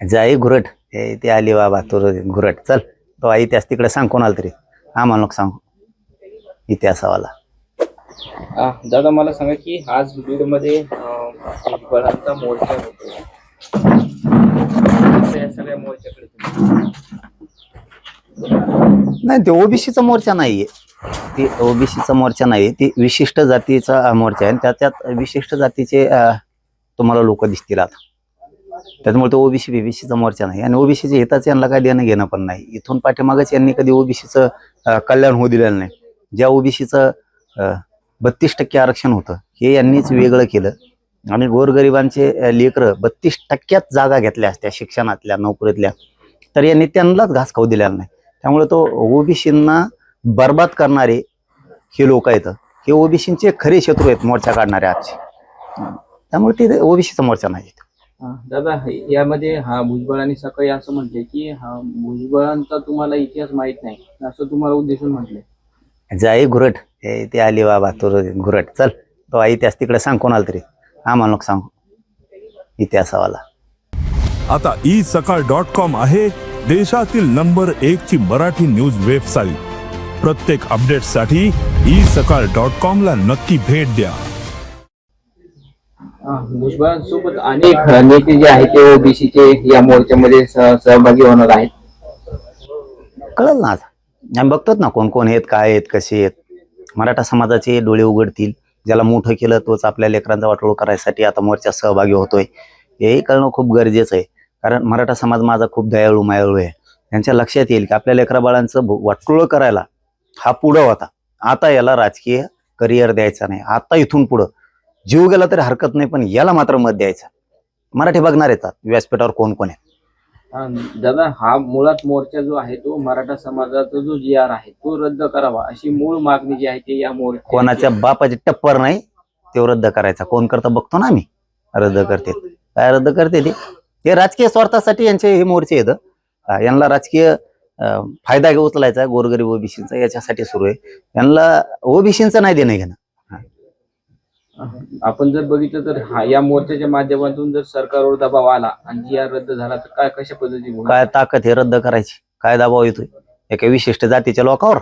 जाई घुरट. हे ते आली बाबा तुर घुरट. चल. तो इतिहास तिकडे सांग कोणाला तरी. आम्हाला नको सांगू. इतिहासावाला आ, दादा मला सांगा की आज बीडमध्ये अं, भुजबळांचा मोर्चा होतो कसं या सगळ्या मोर्चाकडे तुम्ही? नाही ते ओबीसीचा मोर्चा नाहीये. ती ओबीसीचा मोर्चा नाही ती विशिष्ट जातीचा मोर्चा आहे. आणि त्याच्यात विशिष्ट जातीचे अं, तुम्हाला लोक दिसतील आता. त्याच्यामुळे तो ओबीसी बीबीसीचा मोर्चा नाही. आणि ओबीसीच्या हिताचं यांना काय देणं घेणं पण नाही. इथून पाठीमागच यांनी कधी ओबीसीचं कल्याण होऊ दिलेलं नाही. ज्या ओबीसीचं बत्तीस टक्के आरक्षण होतं हे यांनीच वेगळं केलं. आणि गोरगरिबांचे लेकर बत्तीस टक्क्यात जागा घेतल्या असत्या शिक्षणातल्या नोकरीतल्या. तर यांनी त्यांनाच घास खाऊ दिलेला नाही. त्यामुळे तो ओबीसींना बर्बाद करणारे हे लोक आहेत. हे ओबीसींचे खरे शत्रू आहेत मोर्चा काढणारे आजचे. त्यामुळे ते ओबीसीचा मोर्चा नाही दादा यामध्ये हा भुजबळांनी सकाळी असं म्हटले की हा भुजबळांचा तुम्हाला इतिहास माहीत नाही असं तुम्हाला उद्देशून म्हटले. जाई घुरट हे ते आली बाबा तुर घुरट. चल तो इतिहास तिकडे सांग कोणाला तरी. आम्हाला नको सांगू. इतिहासावाला. आता ई सकाळ डॉट कॉम आहे देशातील नंबर एक ची मराठी न्यूज वेबसाईट. प्रत्येक अपडेटसाठी ई सकाळ डॉट कॉम ला नक्की भेट द्या. भुजबळांसोबत अनेक नेते जे आहेत ते ओबीसीचे या मोर्चामध्ये सह- सहभागी होणार आहेत. कळलं ना आता. आम्ही बघतोच ना कोण कोण आहेत काय आहेत कसे आहेत. मराठा समाजाचे डोळे उघडतील. ज्याला मोठं केलं तोच आपल्या लेकरांचा वाटोळ करायसाठी आता मोर्चात सहभागी होतोय. हेही कळणं खूप गरजेचं आहे. कारण मराठा समाज माझा खूप दयाळू मायाळू आहे. त्यांच्या लक्षात येईल की आपल्या लेकरा बाळांचं वाटोळ करायला हा पुढं होता. आता याला राजकीय करिअर द्यायचा नाही. आता इथून पुढं. जीव गेला तरी हरकत नाही पण याला मात्र मत द्यायचं. मराठी बघणार येतात व्यासपीठावर कोण कोण आहे? दादा हा मुळात मोर्चा जो आहे तो मराठा समाजाचा जो जी आर आहे तो रद्द करावा अशी मूळ मागणी जी आहे ती या मोर्चा कोणाच्या बापाची टप्पर नाही ते रद्द करायचा. कोण करता बघतो ना आम्ही. रद्द करते. काय रद्द करते ते? हे राजकीय स्वार्थासाठी यांचे हे मोर्चे येतं हा, यांना राजकीय अं, फायदा उचलायचा गोरगरीब ओबीसीचा याच्यासाठी सुरू आहे. यांना ओबीसीचं नाही देणं घेणं. आपण जर बघितलं तर हा या मोर्चाच्या माध्यमातून जर सरकारवर दबाव आला आणि जी आर रद्द झाला तर काय कशा पद्धतीने काय ताकद हे रद्द करायची? काय दबाव येतोय? एका विशिष्ट जातीच्या लोकांवर?